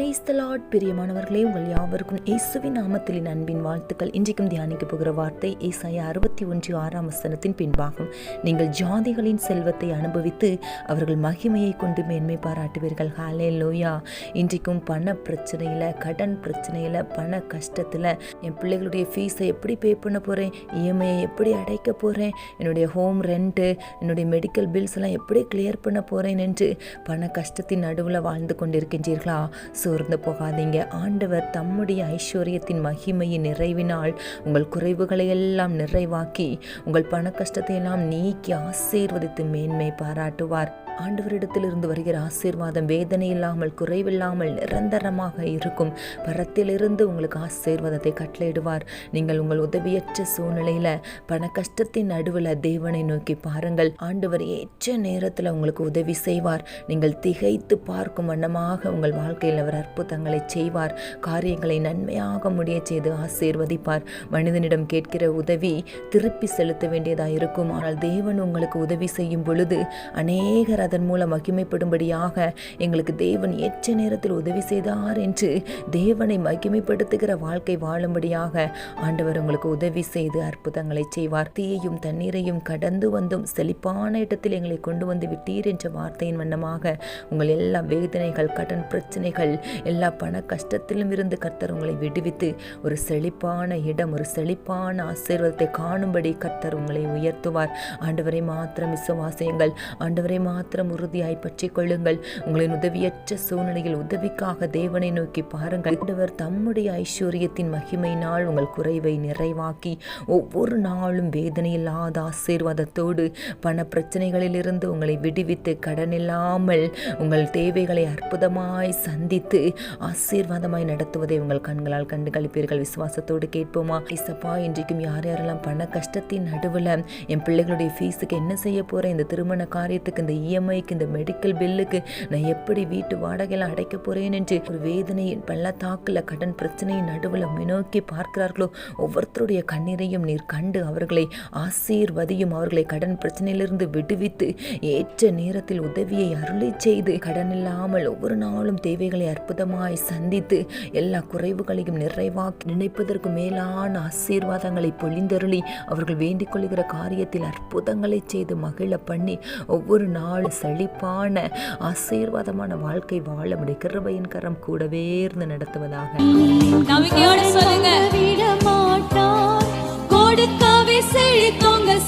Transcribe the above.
free praise the Lord பிரியமானவர்களே உங்கள் யாவருக்கும் இயேசுவின் நாமத்திலின் அன்பின் வாழ்த்துக்கள். இன்றைக்கும் தியானிக்க போகிற வார்த்தை ஏசாய அறுபத்தி ஒன்று ஆறாம் வசனத்தின் பின்பாகும். நீங்கள் ஜாதிகளின் செல்வத்தை அனுபவித்து அவர்கள் மகிமையை கொண்டு மேன்மை பாராட்டுவீர்கள். ஹாலே லோயா இன்றைக்கும் பண பிரச்சனையில் கடன் பிரச்சனையில் பண கஷ்டத்தில் என் பிள்ளைகளுடைய ஃபீஸை எப்படி பே பண்ண போகிறேன் இஎம்ஐயை எப்படி அடைக்க போகிறேன் என்னுடைய ஹோம் ரெண்ட்டு என்னுடைய மெடிக்கல் பில்ஸ் எல்லாம் எப்படி கிளியர் பண்ண போகிறேன் என்று பண கஷ்டத்தின் நடுவில் வாழ்ந்து கொண்டிருக்கின்றீர்களா? சோர்ந்து போகாதீங்க. ஆண்டவர் தம்முடைய ஐஸ்வர்யத்தின் மகிமையின் நிறைவினால் உங்கள் குறைவுகளை எல்லாம் நிறைவாக்கி உங்கள் பண கஷ்டத்தை எல்லாம் நீக்கி ஆசீர்வதித்து மேன்மை பாராட்டுவார். ஆண்டவரிடத்திலிருந்து வருகிற ஆசீர்வாதம் வேதனை இல்லாமல் குறைவில்லாமல் நிரந்தரமாக இருக்கும். பரத்திலிருந்து உங்களுக்கு ஆசீர்வாதத்தை கட்டளையிடுவார். நீங்கள் உங்கள் உதவியற்ற சூழ்நிலையில பண கஷ்டத்தின் நடுவில் தேவனை நோக்கி பாருங்கள். ஆண்டவர் ஏற்ற நேரத்தில் உங்களுக்கு உதவி செய்வார். நீங்கள் திகைத்து பார்க்கும் வண்ணமாக உங்கள் வாழ்க்கையில் அவர் அற்புதங்களை செய்வார். காரியங்களை நன்மையாக முடிய செய்து ஆசீர்வதிப்பார். மனிதனிடம் கேட்கிற உதவி திருப்பி செலுத்த வேண்டியதாக இருக்கும். ஆனால் தேவன் உங்களுக்கு உதவி செய்யும் பொழுது அநேகர் அதன் மூலம் மகிமைப்படும்படியாக எங்களுக்கு தேவன் எச்ச நேரத்தில் உதவி செய்தார் என்று தேவனை மகிமைப்படுத்துகிற வாழ்க்கை வாழும்படியாக ஆண்டவர் உங்களுக்கு உதவி செய்து அற்புதங்களை செய்வார். தீயையும் தண்ணீரையும் கடந்து வந்தும் செழிப்பான இடத்தில் எங்களை கொண்டு வந்து விட்டீர் என்ற வார்த்தையின் வண்ணமாக உங்கள் எல்லா வேதனைகள் கடன் பிரச்சனைகள் எல்லா பண கஷ்டத்திலும் இருந்து கர்த்தர் உங்களை விடுவித்து ஒரு செழிப்பான இடம் ஒரு செழிப்பான ஆசீர்வாதத்தை காணும்படி கர்த்தர் உங்களை உயர்த்துவார். ஆண்டவரை மாத்திரம் விசுவாசியுங்கள். ஆண்டவரை மாத்திரம் உறுதியாய் பற்றி கொள்ளுங்கள். உங்களின் உதவியற்ற சூழ்நிலையில் உதவிக்காக தேவனை நோக்கி பாருங்கள். ஆண்டவர் தம்முடைய ஐஸ்வர்யத்தின் மகிமையினால் உங்கள் குறைவை நிறைவாக்கி ஒவ்வொரு நாளும் வேதனையில்லாத ஆசீர்வாதத்தோடு பண பிரச்சனைகளிலிருந்து உங்களை விடுவித்து கடன் இல்லாமல் உங்கள் தேவைகளை அற்புதமாய் சந்தித்து ஆசீர்வாதமாய் நடத்துவதை உங்கள் கண்களால் கண்டு கழிப்பீர்கள் விசுவாசத்தோடு கேட்போமா? இசப்பா இன்றைக்கும் யார் யாரெல்லாம் பண கஷ்டத்தின் நடுவில் என் பிள்ளைகளுடைய ஃபீஸுக்கு என்ன செய்ய போகிறேன் இந்த திருமண காரியத்துக்கு இந்த இஎம்ஐக்கு இந்த மெடிக்கல் பில்லுக்கு நான் எப்படி வீட்டு வாடகையெல்லாம் அடைக்க போகிறேன் என்று ஒரு வேதனையின் பள்ளத்தாக்கில் கடன் பிரச்சனையின் நடுவில் மினோக்கி பார்க்கிறார்களோ? ஒவ்வொருத்தருடைய கண்ணீரையும் நீர் கண்டு அவர்களை ஆசீர்வதியும் அவர்களை கடன் பிரச்சனையிலிருந்து விடுவித்து ஏற்ற நேரத்தில் உதவியை அருளை செய்து கடன் இல்லாமல் ஒவ்வொரு நாளும் தேவைகளை அற்புதமாய் சந்தித்து எல்லா குறைவுகளையும் நிறைவாக்கி நினைப்பதற்கு மேலான ஆசீர்வாதங்களை பொழிந்தருளி அவர்கள் வேண்டிக் கொள்கிற காரியத்தில் அற்புதங்களை செய்து மகிழ பண்ணி ஒவ்வொரு நாளும் செழிப்பான ஆசீர்வாதமான வாழ்க்கை வாழ முடிய கிருபையின் கரம் கூடவே இருந்து நடத்துவதாக. சொல்லுங்க. விட மாட்டார். கொடுக்கவே செழித்தோங்க